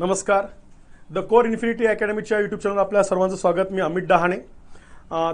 नमस्कार. The core infinity अकॅडमीच्या YouTube channel आपल्या सर्वांचं स्वागत. मी Amit Dahane.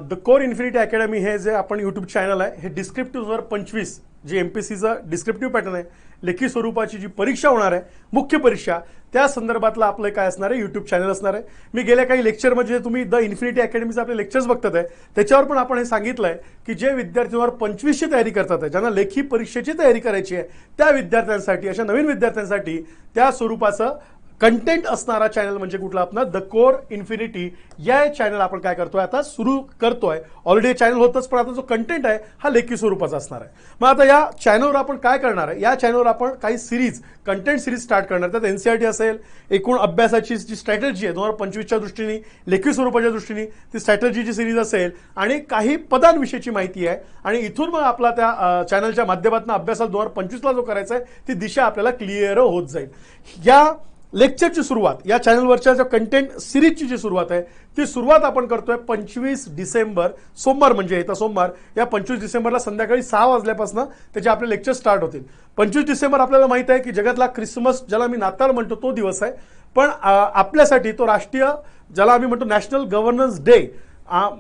The core infinity academy हे जे आपण युट्यूब चॅनल आहे हे डिस्क्रिप्टिव्ह हजार पंचवीस जे एम पी सीचं डिस्क्रिप्टिव्ह पॅटर्न आहे लेखी स्वरूपाची जी परीक्षा होणार आहे मुख्य परीक्षा त्या संदर्भातलं आपलं काय असणार आहे युट्यूब चॅनल असणार आहे. मी गेल्या काही लेक्चरमध्ये तुम्ही द इन्फिनिटी अकॅडमीचे आपले लेक्चर्स बघतात आहे त्याच्यावर पण आपण हे सांगितलं आहे की जे विद्यार्थ्यांवर पंचवीसची तयारी करतात आहे ज्यांना लेखी परीक्षेची तयारी करायची आहे त्या विद्यार्थ्यांसाठी अशा नवीन विद्यार्थ्यांसाठी त्या स्वरूपाचं कंटेंट असणारा चॅनल म्हणजे कुठला आपला? द कोर इन्फिनिटी या चॅनल आपण काय करतोय? आता सुरू करतोय. ऑलरेडी चॅनल होतच पण आता जो कंटेंट आहे हा लेखी स्वरूपाचा असणार आहे. मग आता या चॅनलवर आपण काय करणार आहे? या चॅनलवर आपण काही सिरीज कंटेंट सिरीज स्टार्ट करणार. त्यात एनसीआरटी असेल एकूण अभ्यासाची जी स्ट्रॅटेजी आहे दोन हजार पंचवीसच्या दृष्टीने लेखी स्वरूपाच्या दृष्टीने ती स्ट्रॅटेजीची सिरीज असेल आणि काही पदांविषयीची माहिती आहे. आणि इथून मग आपला त्या चॅनलच्या माध्यमातून अभ्यासाला दोन हजार पंचवीसला जो करायचा आहे ती दिशा आपल्याला क्लिअर होत जाईल. या लेक्चरची सुरुवात या चॅनलवरच्या ज्या कंटेंट सिरीजची जी सुरुवात आहे ती सुरुवात आपण करतोय पंचवीस डिसेंबर सोमवार म्हणजे येत्या सोमवार. या पंचवीस डिसेंबरला संध्याकाळी सहा वाजल्यापासून त्याचे आपले लेक्चर स्टार्ट होतील. पंचवीस डिसेंबर आपल्याला माहीत आहे की जगातला क्रिसमस ज्याला मी नाताळ म्हणतो तो दिवस आहे. पण आपल्यासाठी तो राष्ट्रीय ज्याला आम्ही म्हणतो नॅशनल गव्हर्नन्स डे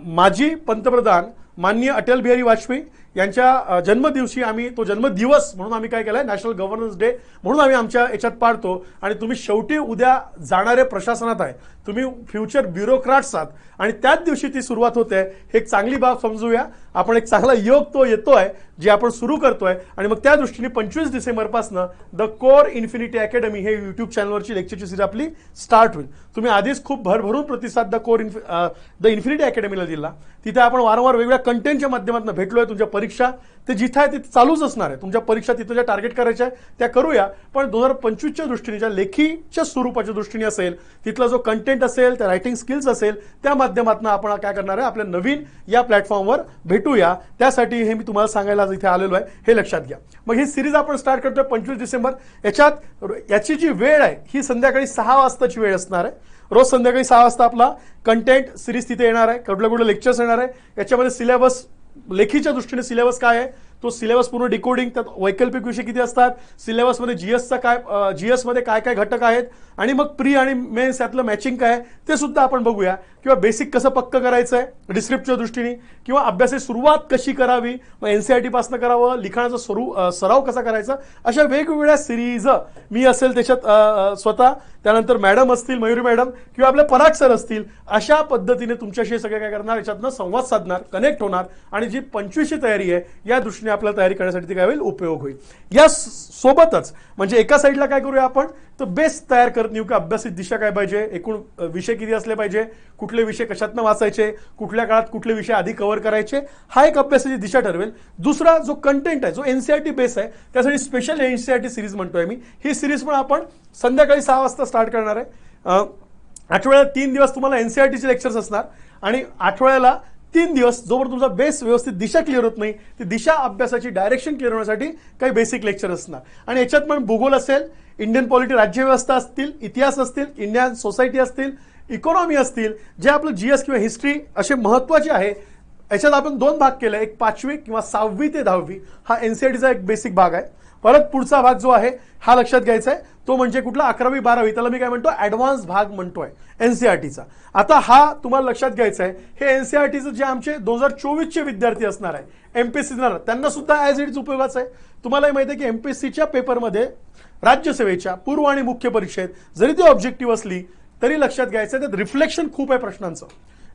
माजी पंतप्रधान माननीय अटल बिहारी वाजपेयी यांच्या जन्मदिवशी आम्ही तो जन्मदिवस म्हणून आम्ही काय केलाय? नॅशनल गव्हर्नन्स डे म्हणून आम्ही आमच्या याच्यात पाडतो आणि तुम्ही शेवटी उद्या जाणारे प्रशासनात आहे. तुम्ही फ्युचर ब्युरोक्रॅट्स आहात. आणि त्याच दिवशी ती सुरुवात होते. हे एक चांगली बाब समजूया. आपण एक चांगला योग तो येतो आहे जे आपण सुरू करतोय. आणि मग त्या दृष्टीने पंचवीस डिसेंबरपासून द कोर इन्फिनिटी अकॅडमी हे यूट्यूब चॅनलवरची लेक्चरची सिरीज आपली स्टार्ट होईल. तुम्ही आधीच खूप भरभरून प्रतिसाद the core infi the infinity अकॅडमीला दिला. तिथे आपण वारंवार वेगवेगळ्या कंटेंटच्या माध्यमातून भेटलो आहे तुमच्या परीक्षा ते जिथं आहे तिथे चालूच असणार आहे. तुमच्या परीक्षा तिथं ज्या टार्गेट करायच्या आहे त्या करूया. पण दोन हजार पंचवीसच्या दृष्टीने ज्या लेखीच्या स्वरूपाच्या दृष्टीने असेल तिथला जो कंटेंट असेल त्या रायटिंग स्किल्स असेल त्या माध्यमातून आपण काय करणार आहे आपल्या नवीन या प्लॅटफॉर्मवर भेटूया. त्यासाठी हे मी तुम्हाला सांगायला इथे आलेलो आहे हे लक्षात घ्या. मग ही सिरीज आपण स्टार्ट करतोय पंचवीस डिसेंबर. याच्यात याची जी वेळ आहे ही संध्याकाळी सहा वाजताची वेळ असणार आहे. रोज संध्याकाळी सहा वाजता आपला कंटेंट सिरीज तिथे येणार आहे कुठलं कुठलं लेक्चर्स येणार आहे याच्यामध्ये सिलेबस लेखीच्या दृष्टीने सिलेबस काय आहे? तो सिलेबस पूर्ण डिकोडिंग त्यात वैकल्पिक विषय किती असतात सिलेबसमध्ये जीएसचा काय जीएसमध्ये काय काय घटक आहेत आणि मग प्री आणि मेन्स यातलं मॅचिंग काय ते सुद्धा आपण बघूया. किंवा बेसिक कसं पक्क करायचं आहे डिस्क्रिप्टच्या दृष्टीने किंवा अभ्यासाची सुरुवात कशी करावी मग एन सी करावं लिखाणाचा स्वरूप सराव कसा करायचा अशा वेगवेगळ्या सिरीज मी असेल त्याच्यात स्वतः त्यानंतर मॅडम असतील मयुरी मॅडम किंवा आपले पराग सर असतील अशा पद्धतीने तुमच्याशी सगळे काय करणार याच्यातनं संवाद साधणार कनेक्ट होणार आणि जी पंचवीसची तयारी आहे या दृष्टीने आपल्याला तयारी करण्यासाठी काय होईल उपयोग होईल. या सोबतच म्हणजे एका साईडला काय करूया आपण? तर बेस तयार करत नेऊ की अभ्यासित दिशा काय पाहिजे? एकूण विषय किती असले पाहिजे? कुठले विषय कशातनं वाचायचे? कुठल्या काळात कुठले विषय आधी कव्हर करायचे? हा एक अभ्यासाची दिशा ठरवेल. दुसरा जो कंटेंट आहे जो एनसीआरटी बेस आहे त्यासाठी स्पेशल एनसीआरटी सिरीज म्हणतोय मी. ही सिरीज पण आपण संध्याकाळी सहा वाजता स्टार्ट करणार आहे. आठवड्याला तीन दिवस तुम्हाला एनसीआरटीचे लेक्चर्स असणार आणि आठवड्याला तीन दिवस जोवर तुमचा बेस व्यवस्थित दिशा क्लिअर होत नाही ती दिशा अभ्यासाची डायरेक्शन क्लिअर होण्यासाठी काही बेसिक लेक्चर असणार. आणि याच्यात पण भूगोल असेल इंडियन पॉलिटी राज्यव्यवस्था असतील इतिहास असतील इंडियन सोसायटी असतील इकॉनॉमी असतील जे आपलं जीएस किंवा हिस्ट्री असे महत्त्वाचे आहे याच्यात आपण दोन भाग केले. एक पाचवी किंवा सहावी ते दहावी. हा एन सी आय टीचा एक बेसिक भाग आहे. परत पुढचा भाग जो आहे हा लक्षात घ्यायचा आहे. तो म्हणजे कुठला? अकरावी बारावी. त्याला मी काय म्हणतो? ऍडव्हान्स भाग म्हणतोय एनसीआरटीचा आता हा तुम्हाला लक्षात घ्यायचा आहे. हे एनसीआरटीचं जे आमचे दोन हजार चोवीसचे विद्यार्थी असणार आहे एमपीएससी देणार त्यांना सुद्धा ॲज इट इज उपयोगाचं आहे. तुम्हालाही माहिती आहे की एमपीएससीच्या पेपरमध्ये राज्यसेवेच्या पूर्व आणि मुख्य परीक्षेत जरी ती ऑब्जेक्टिव्ह असली तरी लक्षात घ्यायचं आहे त्यात रिफ्लेक्शन खूप आहे प्रश्नांचं.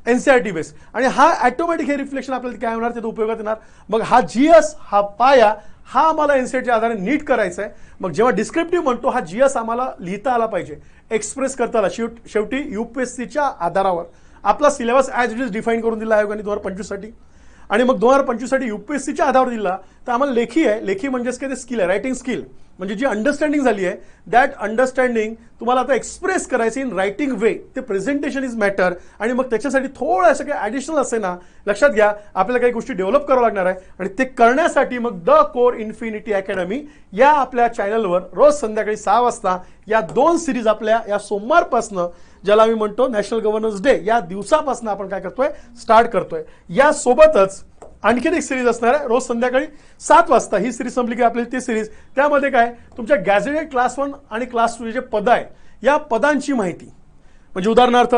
एनसीआरटी बेस आणि हा ॲटोमॅटिक हे रिफ्लेक्शन आपल्याला काय होणार? तिथे उपयोगात येणार. मग हा जीएस हा पाया हा आम्हाला एनसीआरटीच्या आधारे नीट करायचा आहे मग जेव्हा डिस्क्रिप्टिव्ह म्हणतो हा जीएस आम्हाला लिहिता आला पाहिजे. एक्सप्रेस करता आला. शेवट शेवटी युपीएससीच्या आधारावर. आपला syllabus as it is define करून दिला आयोगाने दोन हजार पंचवीससाठी. आणि मग दोन हजार पंचवीससाठी युपीएससीच्या आधारावर दिला. तर आम्हाला लेखी आहे. लेखी म्हणजेच काय? ते स्किल आहे. रायटिंग स्किल म्हणजे जी अंडरस्टँडिंग झाली आहे दॅट अंडरस्टँडिंग तुम्हाला आता एक्सप्रेस करायची इन रायटिंग वे ते प्रेझेंटेशन इज मॅटर आणि मग त्याच्यासाठी थोडं असं काही ॲडिशनल असे ना लक्षात घ्या. आपल्याला काही गोष्टी डेव्हलप करावं लागणार आहे. आणि ते करण्यासाठी मग द कोर इन्फिनिटी अकॅडमी या आपल्या चॅनलवर रोज संध्याकाळी सहा वाजता या दोन सिरीज आपल्या या सोमवारपासनं ज्याला आम्ही म्हणतो नॅशनल गव्हर्नन्स डे या दिवसापासून आपण काय करतोय? स्टार्ट करतोय. या सोबतच आणखीन एक सिरीज असणार आहे. रोज संध्याकाळी सात वाजता ही सिरीज संपली की आपली ती सिरीज त्यामध्ये काय? तुमच्या गॅझेटेड क्लास वन आणि क्लास टू जे पद आहे. या पदांची माहिती. म्हणजे उदाहरणार्थ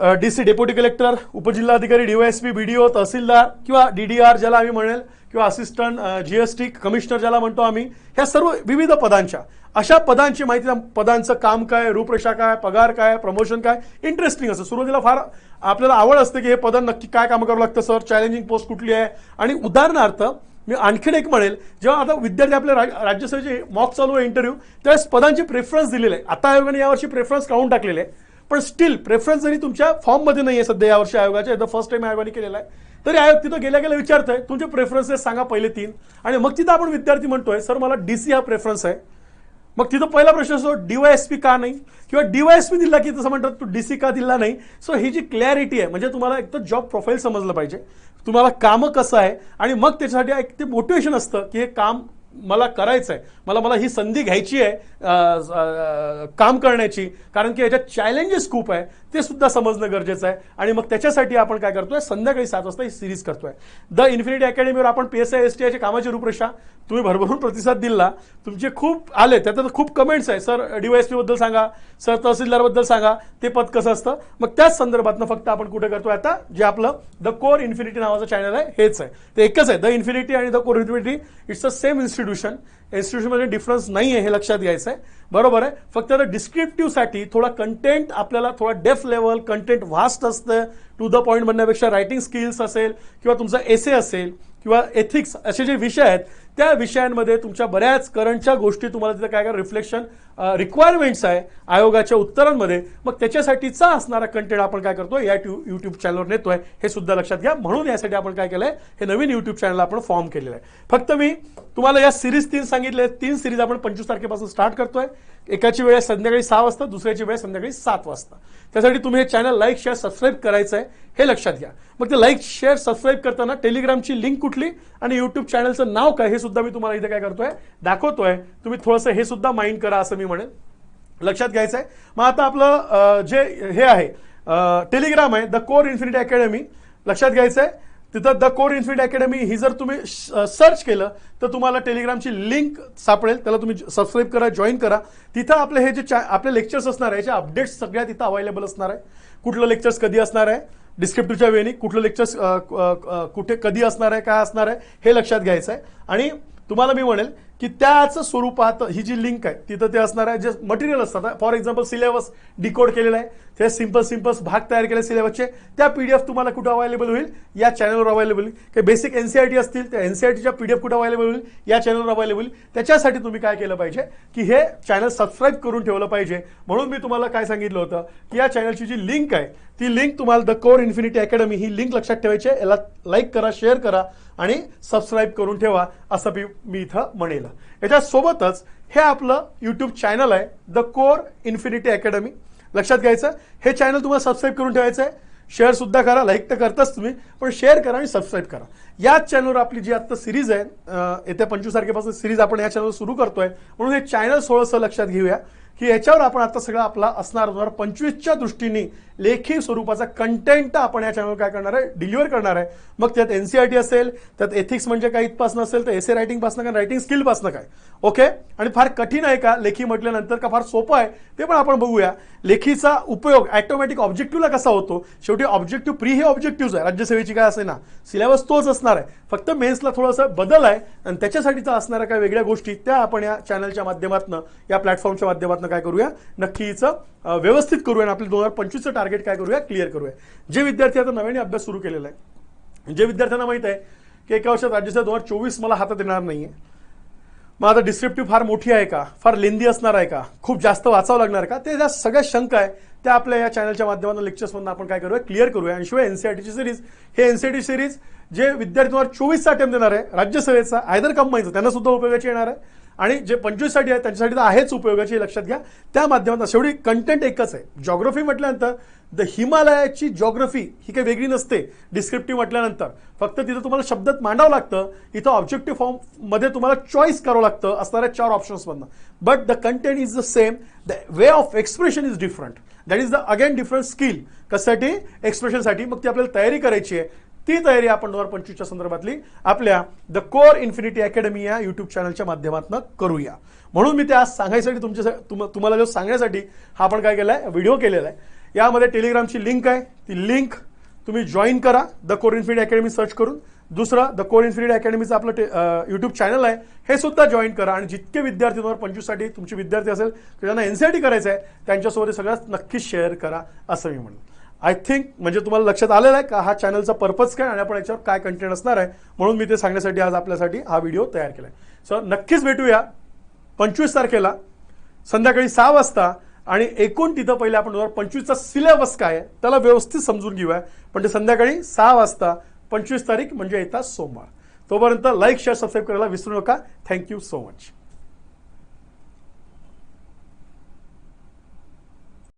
डी सी डेप्युटी कलेक्टर उपजिल्हाधिकारी डीवायएसपी बीडीओ तहसीलदार किंवा डीडीआर ज्याला आम्ही म्हणेल किंवा असिस्टंट जीएसटी कमिशनर ज्याला म्हणतो आम्ही ह्या सर्व विविध पदांच्या अशा पदांची माहिती पदांचं काम काय रूपरेषा काय पगार काय प्रमोशन काय इंटरेस्टिंग असं सुरुवातीला फार आपल्याला आवड असते की हे पदं नक्की काय काम करावं लागतं सर चॅलेंजिंग पोस्ट कुठली आहे? आणि उदाहरणार्थ मी आणखीन एक म्हणेल जेव्हा आता विद्यार्थी आपल्या राज- राज्यसभेचे मॉक चालू आहे इंटरव्ह्यू त्यावेळेस पदांची प्रेफरन्स दिलेले आहे. आता आयोगाने यावर्षी प्रेफरन्स काढून टाकलेले आहे. पण स्टील प्रेफरन्स जरी तुमच्या फॉर्ममध्ये नाही आहे सध्या यावर्षी आयोगाच्या द फर्स्ट टाइम आयोगाने केलेला आहे तरी आयोग तिथं गेल्या गेल्या विचारतोय तुमचे प्रेफरन्सेस सांगा पहिले तीन. आणि मग तिथं आपण विद्यार्थी म्हणतोय सर मला डीसी हा प्रेफरन्स आहे. मग तिथं पहिला प्रश्न असतो डीवायएसपी का नाही? किंवा डीवायएसपी दिला की तसं म्हणतात तू डीसी का दिला नाही? सो ही जी क्लॅरिटी आहे म्हणजे तुम्हाला एक तर जॉब प्रोफाईल समजलं पाहिजे. तुम्हाला कामं कसं आहे? आणि मग त्याच्यासाठी एक ते मोटिवेशन असतं की हे काम मला करायचं आहे मला मला ही संधी घ्यायची आहे काम करण्याची. कारण की याच्यात चॅलेंजेस खूप आहे. ते सुद्धा समजणं गरजेचं आहे. आणि मग त्याच्यासाठी आपण काय करतोय? संध्याकाळी सात वाजता ही सिरीज करतोय. द इन्फिनिटी अकॅडमीवर आपण P S I S T आयच्या कामाची रूपरेषा तुम्ही भरभरून प्रतिसाद दिला. तुमचे खूप आले. त्यात खूप कमेंट्स आहे. सर डीवायएसपी बद्दल सांगा. सर तहसीलदारबद्दल सांगा. ते पद कसं असतं? मग त्याच संदर्भातनं फक्त आपण कुठे करतोय आता? जे आपलं द कोर इन्फिनिटी नावाचं चॅनल आहे हेच आहे. ते एकच आहे. द इन्फिनिटी आणि the core infinity it's a same institution इन्स्टिट्यूशनमध्ये difference नाही आहे हे लक्षात घ्यायचं आहे बरोबर आहे? फक्त आता डिस्क्रिप्टिव्हसाठी थोडा कंटेंट आपल्याला थोडा डेफ लेवल कंटेंट व्हास्ट असतं. टू द पॉईंट म्हणण्यापेक्षा रायटिंग स्किल्स असेल किंवा तुमचा एसे असेल किंवा एथिक्स असे जे विषय आहेत त्या विषयांमध्ये तुमच्या बऱ्याच करंटच्या गोष्टी तुम्हाला तिथं काय काय रिफ्लेक्शन रिक्वायरमेंट्स आहे आयोगाच्या उत्तरांमध्ये. मग त्याच्यासाठीचा असणारा कंटेंट आपण काय करतो या यूट्यूब चॅनलवर नेतोय हे सुद्धा लक्षात घ्या. म्हणून यासाठी आपण काय केलंय? हे नवीन यूट्यूब चॅनल आपण फॉर्म केलेलं आहे. फक्त मी तुम्हाला या सिरीज तीन सांगितले. तीन सिरीज आपण पंचवीस तारखेपासून स्टार्ट करतोय. एकाची वेळ संध्याकाळी सहा वाजता दुसऱ्याची वेळ संध्याकाळी सात वाजता. त्यासाठी तुम्ही हे चॅनल लाईक शेअर सबस्क्राईब करायचं आहे हे लक्षात घ्या. मग ते लाईक शेअर सबस्क्राईब करताना टेलिग्रामची लिंक कुठली आणि युट्यूब चॅनलचं नाव काय हे सुद्धा मी तुम्हाला इथे काय करतोय दाखवतोय. तुम्ही थोडंसं हे सुद्धा माइंड करा असं मी म्हणेन. लक्षात घ्यायचं आहे मग आता आपलं जे हे आहे टेलिग्राम आहे द कोर इन्फिनिटी अकॅडमी लक्षात घ्यायचं आहे तिथं द कोर इन्फिनिटी अकॅडमी ही जर तुम्ही सर्च केलं तर तुम्हाला टेलिग्रामची लिंक सापडेल. त्याला तुम्ही सबस्क्राईब करा जॉईन करा. तिथं आपले हे जे चा- आपले लेक्चर्स असणार आहे याच्या अपडेट्स सगळ्या तिथं अवेलेबल असणार आहे. कुठलं लेक्चर्स कधी असणार आहे? डिस्क्रिप्टिव्हच्या वेळी कुठलं लेक्चर्स कुठे कधी असणार आहे काय असणार आहे हे लक्षात घ्यायचं आहे. आणि तुम्हाला मी म्हणेल की त्याच स्वरूपात ही जी लिंक आहे तिथं ते असणार आहे जे मटेरियल असतात फॉर एक्झाम्पल सिलेबस डिकोड केलेलं आहे ते सिंपल सिंपल भाग तयार केले सिलेबसचे त्या पी डी एफ तुम्हाला कुठं अवेलेबल होईल? या चॅनलवर अवेलेबल होईल. काही बेसिक टी असतील त्या एन सी आय टी च्या पीडीएफ कुठं अवेलेबल होईल? या चॅनलवर अवेलेबल होईल. त्याच्यासाठी तुम्ही काय केलं पाहिजे? की हे चॅनल सबस्क्राईब करून ठेवलं पाहिजे. म्हणून मी तुम्हाला काय सांगितलं होतं? की या चॅनलची जी लिंक आहे ती लिंक तुम्हाला द कोर इन्फिनिटी अकॅडमी ही लिंक लक्षात ठेवायची आहे. याला लाईक करा शेअर करा आणि सबस्क्राईब करून ठेवा असं मी मी इथं म्हणेल. याच्यासोबतच हे आपलं यूट्यूब चॅनल आहे द कोर इन्फिनिटी अकॅडमी लक्षात घ्यायचं? हे चॅनल तुम्हाला सबस्क्राईब करून ठेवायचं आहे. शेअर सुद्धा करा लाईक तर करताच तुम्ही पण शेअर करा आणि सबस्क्राईब करा. याच चॅनलवर आपली जी आता सिरीज आहे येत्या पंचवीस तारखेपासून सिरीज आपण या चॅनलवर सुरू करतोय म्हणून हे चॅनल थोडंसं लक्षात घेऊया. की याच्यावर आपण आता सगळं आपला असणार दोन हजार पंचवीसच्या दृष्टीने लेखी स्वरूपाचा कंटेंट आपण या चॅनलवर काय करणार आहे? डिलिव्हर करणार आहे. मग त्यात एनसीआरटी असेल त्यात एथिक्स म्हणजे काय इथपासनं असेल तर एसे रायटिंगपासनं काय रायटिंग स्किल पासनं काय? ओके आणि फार कठीण आहे का? लेखी म्हटल्यानंतर का फार सोपं आहे? ते पण आपण बघूया. लेखीचा उपयोग ॲटोमॅटिक ऑब्जेक्टिव्हला कसा होतो? शेवटी ऑब्जेक्टिव्ह प्री हे ऑब्जेक्टिव्ह आहे. राज्यसेवेची काय असे ना सिलेबस तोच असणार आहे. फक्त मेन्सला थोडंसं बदल आहे. आणि त्याच्यासाठीचा असणाऱ्या काही वेगळ्या गोष्टी त्या आपण या चॅनलच्या माध्यमातून या प्लॅटफॉर्मच्या माध्यमातून काय करूया? नक्कीच व्यवस्थित करूया आणि दोन हजार पंचवीसचं टार्गेट काय करूया? क्लिअर करूया. जे विद्यार्थी आता नव्याने अभ्यास सुरू केलेला आहे जे विद्यार्थ्यांना माहीत आहे की एका वर्षात राज्यसेवा दोन हजार चोवीस मला हातात येणार नाहीये. मग आता डिस्क्रिप्टिव्ह फार मोठी आहे का? फार लेंदी असणार आहे का? खूप जास्त वाचावं लागणार का? ते ज्या सगळ्या शंका आहे त्या आपल्या या चॅनलच्या माध्यमातून लेक्चर्समधून आपण काय करूया? क्लिअर करूया. आणि शिवाय एनसीआरटीची सिरीज हे एनसीआरटी सिरीज जे विद्यार्थी तुम्हाला चोवीसचा अटेम्प्ट देणार आहे राज्यसेवेचा आयदर कंपनीचा त्यांना सुद्धा उपयोगाची येणार आहे. आणि जे पंचवीससाठी आहे त्यांच्यासाठी तर आहेच उपयोगाची लक्षात घ्या. त्या माध्यमातून शेवटी कंटेंट एकच आहे. जॉग्रफी म्हटल्यानंतर द हिमालयाची जॉग्रफी ही काही वेगळी नसते डिस्क्रिप्टिव्ह म्हटल्यानंतर. फक्त तिथं तुम्हाला शब्दात मांडावं लागतं इथं ऑब्जेक्टिव्ह फॉर्ममध्ये तुम्हाला चॉईस करावं लागतं असणाऱ्या चार ऑप्शन्समधनं but the content is the same the way of expression is different that is the again different skill कशासाठी? एक्सप्रेशनसाठी मग ती आपल्याला तयारी करायची आहे. ती तयारी आपण दोन हजार पंचवीसच्या संदर्भातली आपल्या द कोर इन्फिनिटी अकॅडमी या युट्यूब चॅनलच्या माध्यमातून करूया. म्हणून मी ते आज सांगायसाठी तुमच्या तुम- तुम्हाला जो सांगण्यासाठी हा आपण काय केलाय व्हिडिओ केलेला आहे यामध्ये टेलिग्रामची लिंक आहे. ती लिंक तुम्ही जॉईन करा. The core infinity academy search करून. दुसरं द कोर इन्फिनिटी अकॅडमीचं आपलं टे- युट्यूब चॅनल आहे. हे सुद्धा जॉईन करा. आणि जितके विद्यार्थी दोन हजार पंचवीससाठी तुमचे विद्यार्थी असेल की ज्यांना एनसीआरटी करायचं आहे त्यांच्यासोबत हे सगळं नक्कीच शेअर करा असं मी म्हणलं आय थिंक म्हणजे तुम्हाला लक्षात आलेलं आहे का हा चॅनलचा पर्पज काय आणि आपण याच्यावर काय कंटेंट असणार आहे म्हणून मी ते सांगण्यासाठी आज आपल्यासाठी हा व्हिडिओ तयार केला आहे सो नक्कीच भेटूया पंचवीस तारखेला संध्याकाळी सहा वाजता आणि एकूण तिथं पहिले आपण दोन हजार पंचवीसचा सिलेबस काय आहे त्याला व्यवस्थित समजून घेऊया. पण ते संध्याकाळी सहा वाजता पंचवीस तारीख म्हणजे येतात सोमवार. तोपर्यंत लाईक शेअर सबस्क्राईब करायला विसरू नका. Thank you so much